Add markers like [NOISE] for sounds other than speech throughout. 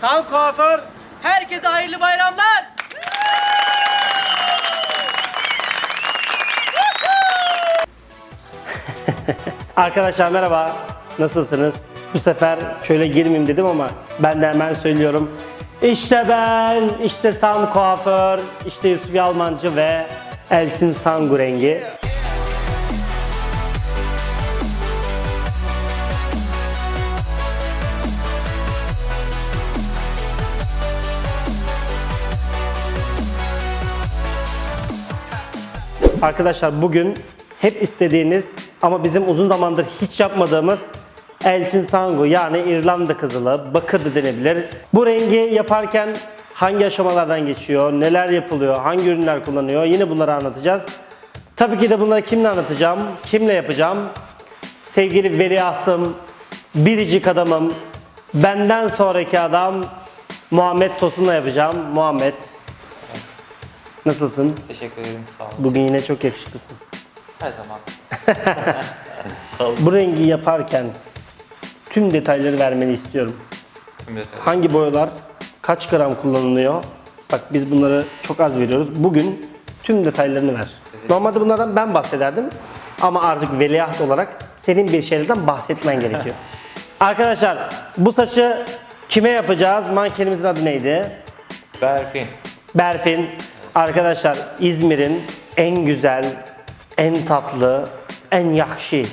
San Kuaför Herkese hayırlı bayramlar. [LAUGHS] Arkadaşlar merhaba. Nasılsınız? Bu sefer şöyle girmeyeyim dedim ama ben de hemen söylüyorum. İşte ben, işte San Kuaför, işte Yusuf Yalmancı ve Elçin Sangurengi. Arkadaşlar bugün hep istediğiniz ama bizim uzun zamandır hiç yapmadığımız Elçin Sangu yani İrlanda kızılı, bakır da denebilir. Bu rengi yaparken hangi aşamalardan geçiyor, neler yapılıyor, hangi ürünler kullanıyor yine bunları anlatacağız. Tabii ki de bunları kimle anlatacağım, kimle yapacağım? Sevgili veliahtım, biricik adamım, benden sonraki adam Muhammed Tosun'la yapacağım. Muhammed, nasılsın? Teşekkür ederim. Sağ olun. Bugün yine çok yakışıklısın. Her zaman. [LAUGHS] Bu rengi yaparken tüm detayları vermeni istiyorum. Tüm detayları. Hangi boyalar kaç gram kullanılıyor? Bak biz bunları çok az veriyoruz. Bugün tüm detaylarını ver. Normalde bunlardan ben bahsederdim. Ama artık veliaht olarak senin bir şeylerden bahsetmen gerekiyor. [LAUGHS] Arkadaşlar bu saçı kime yapacağız? Mankenimizin adı neydi? Berfin. Berfin. Arkadaşlar İzmir'in en güzel, en tatlı, en yakşı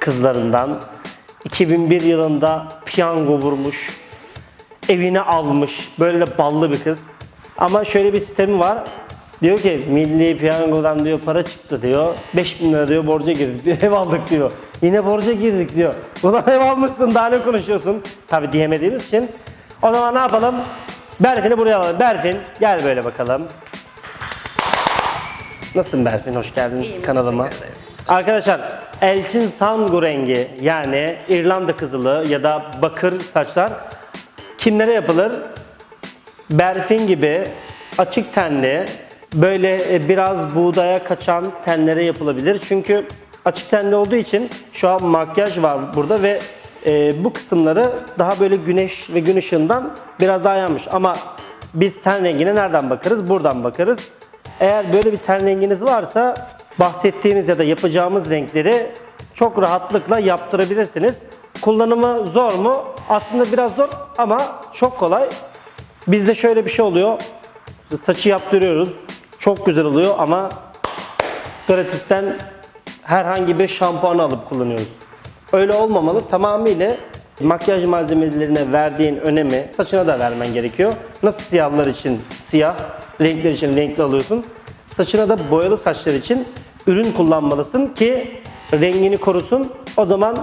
kızlarından 2001 yılında piyango vurmuş, evine almış, böyle ballı bir kız. Ama şöyle bir sistemi var. Diyor ki milli piyangodan diyor para çıktı diyor. 5000 lira diyor borca girdik diyor. [LAUGHS] Ev aldık diyor. Yine borca girdik diyor. Ulan ev almışsın daha ne konuşuyorsun? Tabi diyemediğimiz için. O zaman ne yapalım? Berfin'i buraya alalım. Berfin gel böyle bakalım. Nasılsın Berfin? Hoş geldin İyiyim, kanalıma. teşekkür ederim. Arkadaşlar Elçin Sangu rengi yani İrlanda kızılı ya da bakır saçlar kimlere yapılır? Berfin gibi açık tenli böyle e, biraz buğdaya kaçan tenlere yapılabilir. Çünkü açık tenli olduğu için şu an makyaj var burada ve e, bu kısımları daha böyle güneş ve gün ışığından biraz daha yanmış. Ama biz ten rengine nereden bakarız? Buradan bakarız. Eğer böyle bir ten renginiz varsa bahsettiğimiz ya da yapacağımız renkleri çok rahatlıkla yaptırabilirsiniz. Kullanımı zor mu? Aslında biraz zor ama çok kolay. Bizde şöyle bir şey oluyor. Saçı yaptırıyoruz. Çok güzel oluyor ama gratisten herhangi bir şampuan alıp kullanıyoruz. Öyle olmamalı. Tamamıyla makyaj malzemelerine verdiğin önemi saçına da vermen gerekiyor. Nasıl siyahlar için siyah, renkler için renkli alıyorsun. Saçına da boyalı saçlar için ürün kullanmalısın ki rengini korusun. O zaman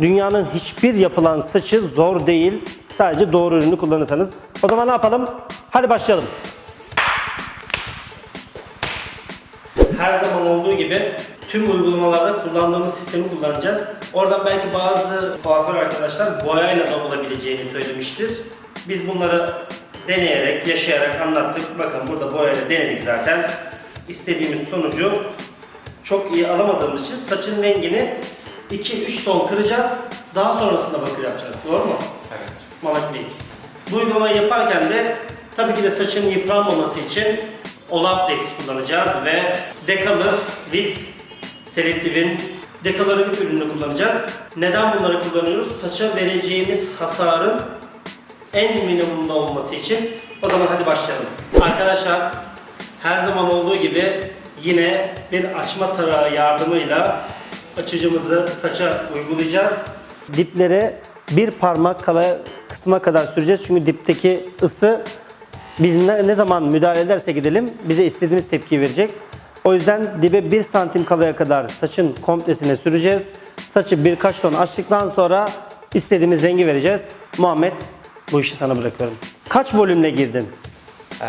dünyanın hiçbir yapılan saçı zor değil. Sadece doğru ürünü kullanırsanız. O zaman ne yapalım? Hadi başlayalım. Her zaman olduğu gibi tüm uygulamalarda kullandığımız sistemi kullanacağız. Oradan belki bazı kuaför arkadaşlar boyayla da olabileceğini söylemiştir. Biz bunları deneyerek, yaşayarak anlattık. Bakın burada boyayla denedik zaten. İstediğimiz sonucu çok iyi alamadığımız için saçın rengini 2-3 ton kıracağız. Daha sonrasında bakır yapacağız. Doğru mu? Evet. Malaklik. Bu uygulamayı yaparken de tabii ki de saçın yıpranmaması için Olaplex kullanacağız ve Decolor with Selective'in Decolor with ürününü kullanacağız. Neden bunları kullanıyoruz? Saça vereceğimiz hasarın en minimumda olması için. O zaman hadi başlayalım. Arkadaşlar her zaman olduğu gibi yine bir açma tarağı yardımıyla açıcımızı saça uygulayacağız. Diplere bir parmak kala kısma kadar süreceğiz çünkü dipteki ısı biz ne, zaman müdahale edersek gidelim bize istediğimiz tepki verecek. O yüzden dibe 1 santim kalaya kadar saçın komplesine süreceğiz. Saçı birkaç ton açtıktan sonra istediğimiz rengi vereceğiz. Muhammed bu işi sana bırakıyorum. Kaç volümle girdin? Ee,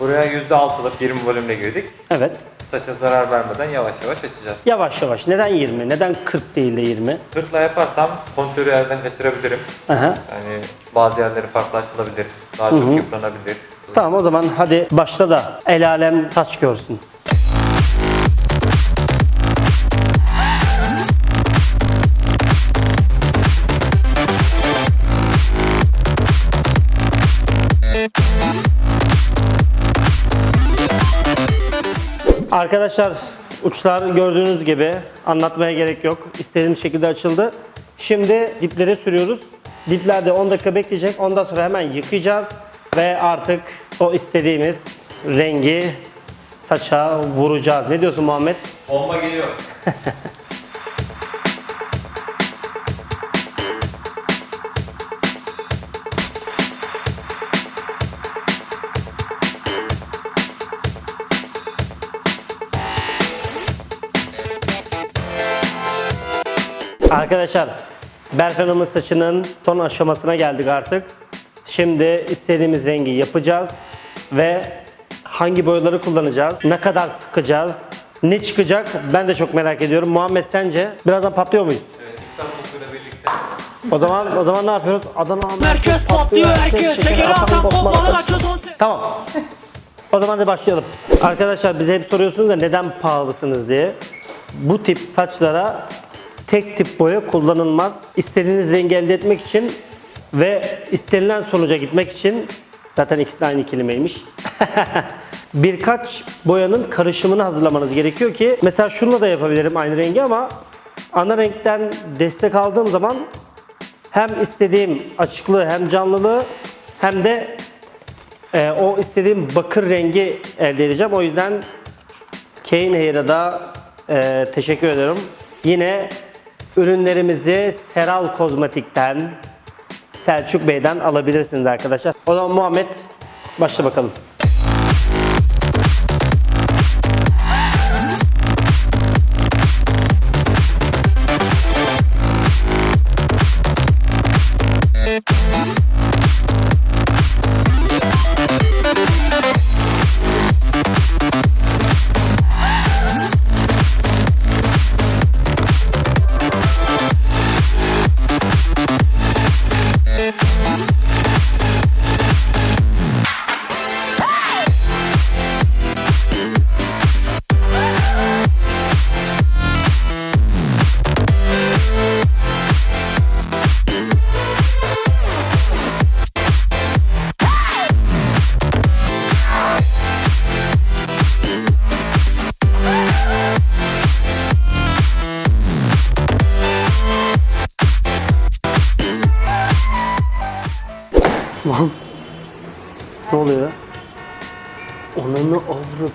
buraya %6'lık 20 volümle girdik. Evet. Saça zarar vermeden yavaş yavaş açacağız. Yavaş yavaş. Neden 20? Neden 40 değil de 20? Tırtla yaparsam kontörü yerden kaçırabilirim. Aha. Yani bazı yerleri farklı açılabilir. Daha çok yıpranabilir. Tamam o zaman hadi başla da el alem saç görsün. Arkadaşlar uçlar gördüğünüz gibi anlatmaya gerek yok. İstediğimiz şekilde açıldı. Şimdi dipleri sürüyoruz. Diplerde 10 dakika bekleyecek. Ondan sonra hemen yıkayacağız. Ve artık o istediğimiz rengi saça vuracağız. Ne diyorsun Muhammed? Bomba geliyor. [LAUGHS] Arkadaşlar Berfen Hanım'ın saçının son aşamasına geldik artık. Şimdi istediğimiz rengi yapacağız ve hangi boyaları kullanacağız, ne kadar sıkacağız, ne çıkacak ben de çok merak ediyorum. Muhammed sence birazdan patlıyor muyuz? Evet, birlikte. O zaman o zaman ne yapıyoruz? Adana Merkez patlıyor herkes. Şekeri atan kopmalı kaçıyor son Tamam. O zaman da başlayalım. Arkadaşlar bize hep soruyorsunuz da neden pahalısınız diye. Bu tip saçlara tek tip boya kullanılmaz. İstediğiniz rengi elde etmek için ve istenilen sonuca gitmek için zaten ikisi de aynı kelimeymiş. [LAUGHS] Birkaç boyanın karışımını hazırlamanız gerekiyor ki mesela şununla da yapabilirim aynı rengi ama ana renkten destek aldığım zaman hem istediğim açıklığı hem canlılığı hem de ee, o istediğim bakır rengi elde edeceğim. O yüzden Kane Hair'a da e, teşekkür ediyorum. Yine ürünlerimizi Seral Kozmetik'ten Selçuk Bey'den alabilirsiniz arkadaşlar. O zaman Muhammed başla bakalım.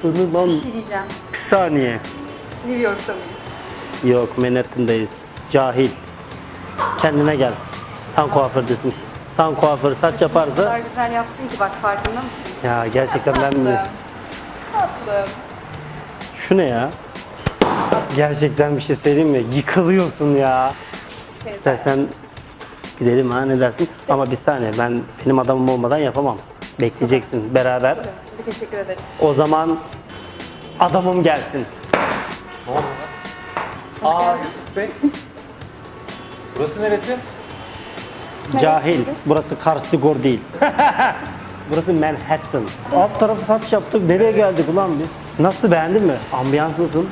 Avradını lan. Bir şey diyeceğim. Bir saniye. New York'ta mıyız? Yok Manhattan'dayız. Cahil. Kendine gel. Sen kuafördesin. Sen kuaför saç O kadar yaparsa güzel yaptın ki bak farkında mısın? ya gerçekten ben Tatlım. mi? Tatlım. Şu ne ya? Gerçekten bir şey söyleyeyim mi? Yıkılıyorsun ya. İstersen gidelim ha ne dersin? Ama bir saniye ben benim adamım olmadan yapamam. Bekleyeceksin beraber. Bir teşekkür ederim. O zaman adamım gelsin. Ne oldu lan? Aa Yusuf Bey. Burası neresi? Cahil. Burası Karstigor değil. [LAUGHS] Burası Manhattan. Alt tarafı saç yaptık. Nereye geldik ulan biz? Nasıl beğendin mi? Ambiyans nasıl?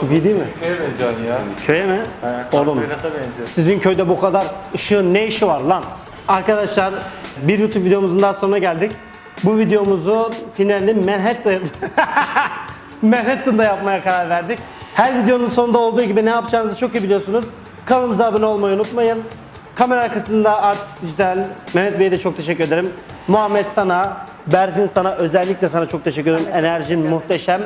Çok iyi değil mi? Şeye benziyorsun ya. Köye mi? Oğlum Nasıl benziyor? sizin köyde bu kadar ışığın ne işi var lan? Arkadaşlar bir YouTube videomuzun daha sonuna geldik. Bu videomuzun finalini Manhattan [LAUGHS] Manhattan'da yapmaya karar verdik. Her videonun sonunda olduğu gibi ne yapacağınızı çok iyi biliyorsunuz. Kanalımıza abone olmayı unutmayın. Kamera arkasında Art Dijital, Mehmet Bey'e de çok teşekkür ederim. Muhammed sana, Berfin sana özellikle sana çok teşekkür ederim. Ben de çok Enerjin teşekkür ederim. muhteşem.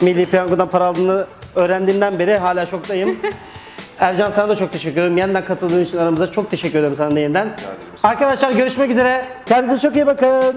Milli Piyango'dan para aldığını öğrendiğimden beri hala şoktayım. [LAUGHS] Ercan sana da çok teşekkür ederim. Yeniden katıldığın için aramıza çok teşekkür ederim sana da yeniden. Arkadaşlar görüşmek üzere. Kendinize çok iyi bakın.